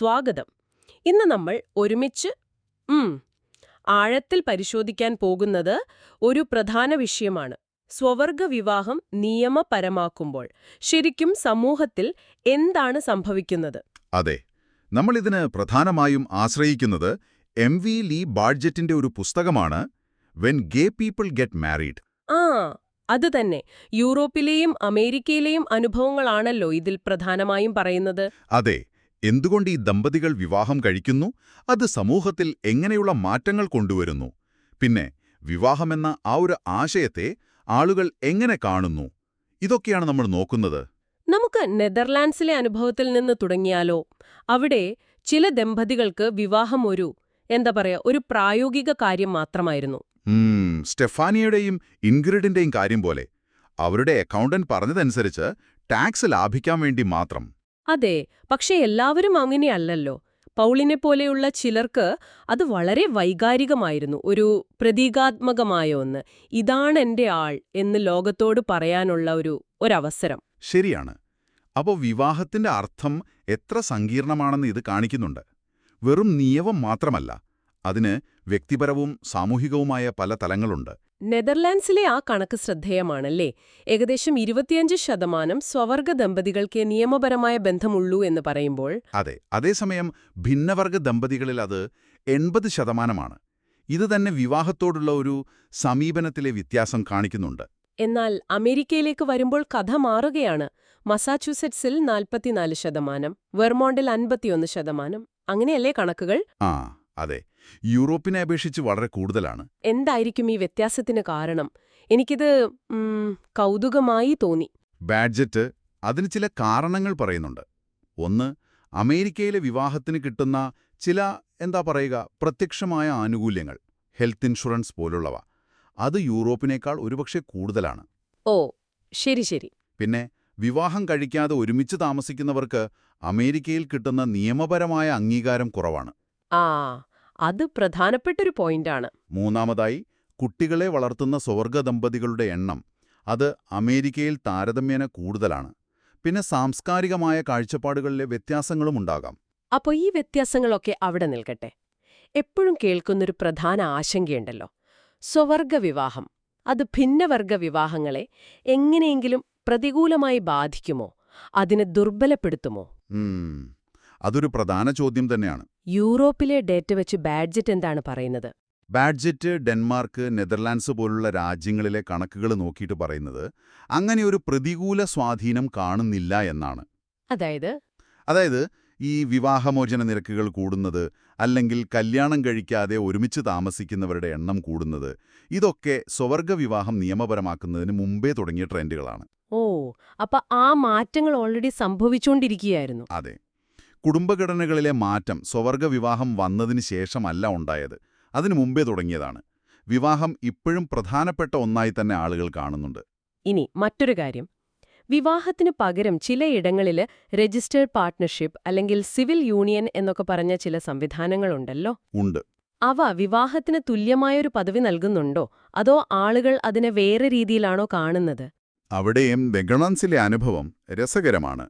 സ്വാഗതം. ഇന്ന് നമ്മൾ ഒരുമിച്ച് ഉം ആഴത്തിൽ പരിശോധിക്കാൻ പോകുന്നത് ഒരു പ്രധാന വിഷയമാണ്. സ്വവർഗ വിവാഹം നിയമപരമാക്കുമ്പോൾ ശരിക്കും സമൂഹത്തിൽ എന്താണ് സംഭവിക്കുന്നത്? അതെ നമ്മൾ ഇതിന് പ്രധാനമായും ആശ്രയിക്കുന്നത് എം വി ലീ ബാഡ്ജറ്റിന്റെ ഒരു പുസ്തകമാണ് when gay people get married ആ അത് തന്നെ. യൂറോപ്പിലെയും അമേരിക്കയിലെയും അനുഭവങ്ങളാണല്ലോ ഇതിൽ പ്രധാനമായും പറയുന്നത്. അതെ എന്തുകൊണ്ട് ഈ ദമ്പതികൾ വിവാഹം കഴിക്കുന്നു? അത് സമൂഹത്തിൽ എങ്ങനെയുള്ള മാറ്റങ്ങൾ കൊണ്ടുവരുന്നു? പിന്നെ വിവാഹമെന്ന ആ ഒരു ആശയത്തെ ആളുകൾ എങ്ങനെ കാണുന്നു? ഇതൊക്കെയാണ് നമ്മൾ നോക്കുന്നത്. നമുക്ക് നെതർലാൻഡ്സിലെ അനുഭവത്തിൽ നിന്ന് തുടങ്ങിയാലോ? അവിടെ ചില ദമ്പതികൾക്ക് വിവാഹം ഒരു എന്താ പറയാ ഒരു പ്രായോഗിക കാര്യം മാത്രമായിരുന്നു. സ്റ്റെഫാനിയുടെയും ഇൻഗ്രിഡിന്റെയും കാര്യം പോലെ. അവരുടെ അക്കൗണ്ടന്റ് പറഞ്ഞതനുസരിച്ച് ടാക്സ് ലാഭിക്കാൻ വേണ്ടി മാത്രം. അതെ പക്ഷെ എല്ലാവരും അങ്ങനെയല്ലല്ലോ. പൗളിനെ പോലെയുള്ള ചിലർക്ക് അത് വളരെ വൈകാരികമായിരുന്നു ഒരു പ്രതീകാത്മകമായ ഒന്ന്. ഇതാണ് എന്റെ ആൾ എന്ന് ലോകത്തോട് പറയാനുള്ള ഒരു ഒരവസരം. ശരിയാണ്. അപ്പോൾ വിവാഹത്തിന്റെ അർത്ഥം എത്ര സങ്കീർണമാണെന്ന് ഇത് കാണിക്കുന്നുണ്ട്. വെറും നിയമം മാത്രമല്ല അതിന് വ്യക്തിപരവും സാമൂഹികവുമായ പല തലങ്ങളുണ്ട്. നെതർലാൻഡ്സിലെ ആ കണക്ക് ശ്രദ്ധേയമാണല്ലേ? ഏകദേശം ഇരുപത്തിയഞ്ച് ശതമാനം സ്വവർഗ ദമ്പതികൾക്ക് നിയമപരമായ ബന്ധമുള്ളൂ എന്ന് പറയുമ്പോൾ? അതെ അതേസമയം ഭിന്നവർഗ ദമ്പതികളിൽ അത് എൺപത് ശതമാനമാണ്. ഇത് തന്നെ വിവാഹത്തോടുള്ള ഒരു സമീപനത്തിലെ വ്യത്യാസം കാണിക്കുന്നുണ്ട്. എന്നാൽ അമേരിക്കയിലേക്ക് വരുമ്പോൾ കഥ മാറുകയാണ്. മസാച്യൂസെറ്റ്സിൽ നാൽപ്പത്തിനാല് ശതമാനം വെർമോണ്ടിൽ അൻപത്തിയൊന്ന് ശതമാനം അങ്ങനെയല്ലേ കണക്കുകൾ? ആ അതെ യൂറോപ്പിനെ അപേക്ഷിച്ച് വളരെ കൂടുതലാണ്. എന്തായിരിക്കും ഈ വ്യത്യാസത്തിന് കാരണം? എനിക്കിത് കൗതുകമായി തോന്നി. ബാഡ്ജറ്റ് അതിന് ചില കാരണങ്ങൾ പറയുന്നുണ്ട്. ഒന്ന് അമേരിക്കയിലെ വിവാഹത്തിന് കിട്ടുന്ന ചില എന്താ പറയുക പ്രത്യക്ഷമായ ആനുകൂല്യങ്ങൾ ഹെൽത്ത് ഇൻഷുറൻസ് പോലുള്ളവ. അത് യൂറോപ്പിനേക്കാൾ ഒരുപക്ഷെ കൂടുതലാണ്. ഓ ശരി ശരി. പിന്നെ വിവാഹം കഴിക്കാതെ ഒരുമിച്ച് താമസിക്കുന്നവർക്ക് അമേരിക്കയിൽ കിട്ടുന്ന നിയമപരമായ അംഗീകാരം കുറവാണ്. ആ അത് പ്രധാനപ്പെട്ടൊരു പോയിന്റാണ്. മൂന്നാമതായി കുട്ടികളെ വളർത്തുന്ന സ്വർഗ ദമ്പതികളുടെ എണ്ണം അത് അമേരിക്കയിൽ താരതമ്യേന കൂടുതലാണ്. പിന്നെ സാംസ്കാരികമായ കാഴ്ചപ്പാടുകളിലെ വ്യത്യാസങ്ങളും ഉണ്ടാകാം. അപ്പോൾ ഈ വ്യത്യാസങ്ങളൊക്കെ അവിടെ നിൽക്കട്ടെ. എപ്പോഴും കേൾക്കുന്നൊരു പ്രധാന ആശങ്കയുണ്ടല്ലോ. സ്വവർഗ വിവാഹം. അത് ഭിന്നവർഗ വിവാഹങ്ങളെ എങ്ങനെയെങ്കിലും പ്രതികൂലമായി ബാധിക്കുമോ? അതിനെ ദുർബലപ്പെടുത്തുമോ? അതൊരു പ്രധാന ചോദ്യം തന്നെയാണ്. യൂറോപ്പിലെ ഡേറ്റ വെച്ച് ബാഡ്ജറ്റ് എന്താണ് പറയുന്നത്? ബാഡ്ജറ്റ് ഡെൻമാർക്ക് നെതർലാൻഡ്സ് പോലുള്ള രാജ്യങ്ങളിലെ കണക്കുകൾ നോക്കിയിട്ട് പറയുന്നത് അങ്ങനെ ഒരു പ്രതികൂല സ്വാധീനം കാണുന്നില്ല എന്നാണ്. അതായത്? അതായത് ഈ വിവാഹമോചന നിരക്കുകൾ കൂടുന്നത് അല്ലെങ്കിൽ കല്യാണം കഴിക്കാതെ ഒരുമിച്ച് താമസിക്കുന്നവരുടെ എണ്ണം കൂടുന്നത് ഇതൊക്കെ സ്വവർഗ വിവാഹം നിയമപരമാക്കുന്നതിന് മുമ്പേ തുടങ്ങിയ ട്രെൻഡുകളാണ്. ഓ അപ്പൊ ആ മാറ്റങ്ങൾ ഓൾറെഡി സംഭവിച്ചുകൊണ്ടിരിക്കുകയായിരുന്നു അതെ. കുടുംബഘടനകളിലെ മാറ്റം സ്വവർഗ വിവാഹം വന്നതിന് ശേഷമല്ല ഉണ്ടായത്. അതിനു മുമ്പേ തുടങ്ങിയതാണ്. വിവാഹം ഇപ്പോഴും പ്രധാനപ്പെട്ട ഒന്നായി തന്നെ ആളുകൾ കാണുന്നുണ്ട്. ഇനി മറ്റൊരു കാര്യം. വിവാഹത്തിന് പകരം ചിലയിടങ്ങളിൽ രജിസ്റ്റേർഡ് പാർട്ട്ണർഷിപ്പ് അല്ലെങ്കിൽ സിവിൽ യൂണിയൻ എന്നൊക്കെ പറഞ്ഞ ചില സംവിധാനങ്ങളുണ്ടല്ലോ? ഉണ്ട്. അവ വിവാഹത്തിന് തുല്യമായൊരു പദവി നൽകുന്നുണ്ടോ? അതോ ആളുകൾ അതിനെ വേറെ രീതിയിലാണോ കാണുന്നത്? അവിടെയും വെഗണൻസിലെ അനുഭവം രസകരമാണ്.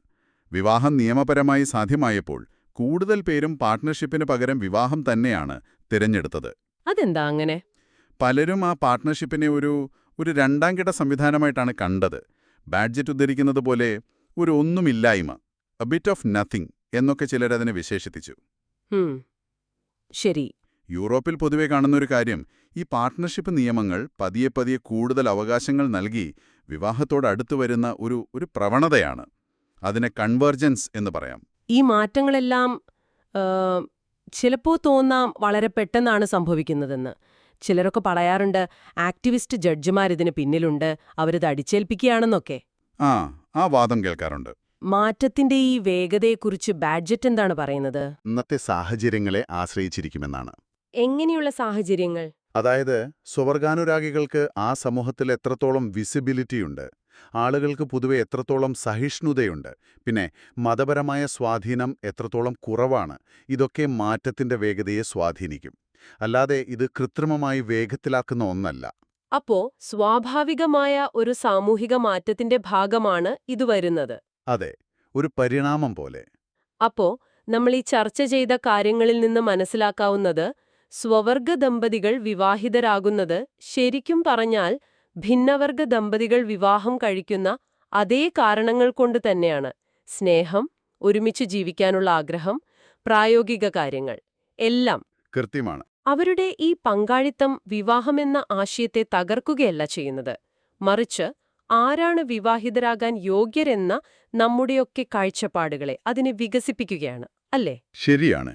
വിവാഹം നിയമപരമായി സാധ്യമായപ്പോൾ കൂടുതൽ പേരും പാർട്ട്ണർഷിപ്പിന് പകരം വിവാഹം തന്നെയാണ് തിരഞ്ഞെടുത്തത്. അതെന്താ അങ്ങനെ? പലരും ആ പാർട്ട്ണർഷിപ്പിനെ ഒരു ഒരു രണ്ടാം കിട സംവിധാനമായിട്ടാണ് കണ്ടത്. ബാഡ്ജറ്റ് ഉദ്ധരിക്കുന്നത് പോലെ ഒരു ഒന്നുമില്ലായ്മ എ ബിറ്റ് ഓഫ് നത്തിങ് എന്നൊക്കെ ചിലരതിനെ വിശേഷിപ്പിച്ചു. ശരി. യൂറോപ്പിൽ പൊതുവെ കാണുന്നൊരു കാര്യം ഈ പാർട്ട്ണർഷിപ്പ് നിയമങ്ങൾ പതിയെ പതിയെ കൂടുതൽ അവകാശങ്ങൾ നൽകി വിവാഹത്തോടടുത്തു വരുന്ന ഒരു ഒരു പ്രവണതയാണ്. അതിനെ കൺവേർജൻസ് എന്ന് പറയാം. ഈ മാറ്റങ്ങളെല്ലാം ചിലപ്പോൾ ചിലപ്പോ തോന്നാം വളരെ പെട്ടെന്നാണ് സംഭവിക്കുന്നതെന്ന്. ചിലരൊക്കെ പറയാറുണ്ട് ആക്ടിവിസ്റ്റ് ജഡ്ജിമാരിതിന് പിന്നിലുണ്ട് അവരിത് അടിച്ചേൽപ്പിക്കുകയാണെന്നൊക്കെ. ആ ആ വാദം കേൾക്കാറുണ്ട്. മാറ്റത്തിന്റെ ഈ വേഗതയെക്കുറിച്ച് ബാഡ്ജറ്റ് എന്താണ് പറയുന്നത്? ഇന്നത്തെ സാഹചര്യങ്ങളെ ആശ്രയിച്ചിരിക്കുമെന്നാണ്. എങ്ങനെയുള്ള സാഹചര്യങ്ങൾ? അതായത് സ്വവർഗാനുരാഗികൾക്ക് ആ സമൂഹത്തിൽ എത്രത്തോളം വിസിബിലിറ്റിയുണ്ട് ആളുകൾക്ക് പൊതുവെ എത്രത്തോളം സഹിഷ്ണുതയുണ്ട്. പിന്നെ മതപരമായ സ്വാധീനം എത്രത്തോളം കുറവാണ്. ഇതൊക്കെ മാറ്റത്തിന്റെ വേഗതയെ സ്വാധീനിക്കും. അല്ലാതെ ഇത് കൃത്രിമമായി വേഗത്തിലാക്കുന്ന ഒന്നല്ല. അപ്പോ സ്വാഭാവികമായ ഒരു സാമൂഹിക മാറ്റത്തിന്റെ ഭാഗമാണ് ഇത് വരുന്നത്. അതെ ഒരു പരിണാമം പോലെ. അപ്പോ നമ്മൾ ഈ ചർച്ച ചെയ്ത കാര്യങ്ങളിൽ നിന്ന് മനസ്സിലാക്കാവുന്നത് സ്വവർഗ ദമ്പതികൾ വിവാഹിതരാകുന്നത് ശരിക്കും പറഞ്ഞാൽ ഭിന്നവർഗ ദമ്പതികൾ വിവാഹം കഴിക്കുന്ന അതേ കാരണങ്ങൾ കൊണ്ട് തന്നെയാണ് സ്നേഹം ഒരുമിച്ച് ജീവിക്കാനുള്ള ആഗ്രഹം പ്രായോഗിക കാര്യങ്ങൾ എല്ലാം കൃത്യമാണ്. അവരുടെ ഈ പങ്കാളിത്തം വിവാഹമെന്ന ആശയത്തെ തകർക്കുകയല്ല ചെയ്യുന്നത്. മറിച്ച് ആരാണ് വിവാഹിതരാകാൻ യോഗ്യരെന്ന നമ്മുടെയൊക്കെ കാഴ്ചപ്പാടുകളെ അതിനെ വികസിപ്പിക്കുകയാണ് അല്ലേ? ശരിയാണ്.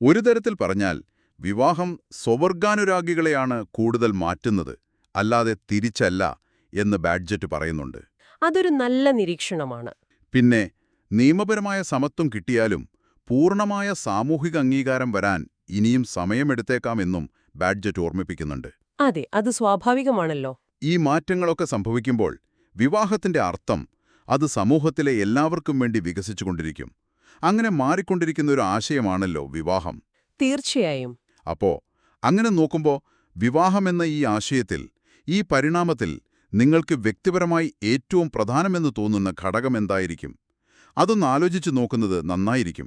ഒരു തരത്തിൽ പറഞ്ഞാൽ വിവാഹം സ്വവർഗാനുരാഗികളെയാണ് കൂടുതൽ മാറ്റുന്നത്. അല്ലാതെ തിരിച്ചല്ല എന്ന് ബാഡ്ജറ്റ് പറയുന്നുണ്ട്. അതൊരു നല്ല നിരീക്ഷണമാണ്. പിന്നെ നിയമപരമായ സമത്വം കിട്ടിയാലും പൂർണമായ സാമൂഹിക അംഗീകാരം വരാൻ ഇനിയും സമയമെടുത്തേക്കാമെന്നും ബാഡ്ജറ്റ് ഓർമ്മിപ്പിക്കുന്നുണ്ട്. അതെ അത് സ്വാഭാവികമാണല്ലോ. ഈ മാറ്റങ്ങളൊക്കെ സംഭവിക്കുമ്പോൾ വിവാഹത്തിന്റെ അർത്ഥം അത് സമൂഹത്തിലെ എല്ലാവർക്കും വേണ്ടി വികസിച്ചുകൊണ്ടിരിക്കും. അങ്ങനെ മാറിക്കൊണ്ടിരിക്കുന്ന ഒരു ആശയമാണല്ലോ വിവാഹം. തീർച്ചയായും. അപ്പോ അങ്ങനെ നോക്കുമ്പോൾ വിവാഹമെന്ന ഈ ആശയത്തിൽ ഈ പരിണാമത്തിൽ നിങ്ങൾക്ക് വ്യക്തിപരമായി ഏറ്റവും പ്രധാനമെന്ന് തോന്നുന്ന ഘടകം എന്തായിരിക്കും? ആലോചിച്ച് നോക്കുന്നത് നന്നായിരിക്കും.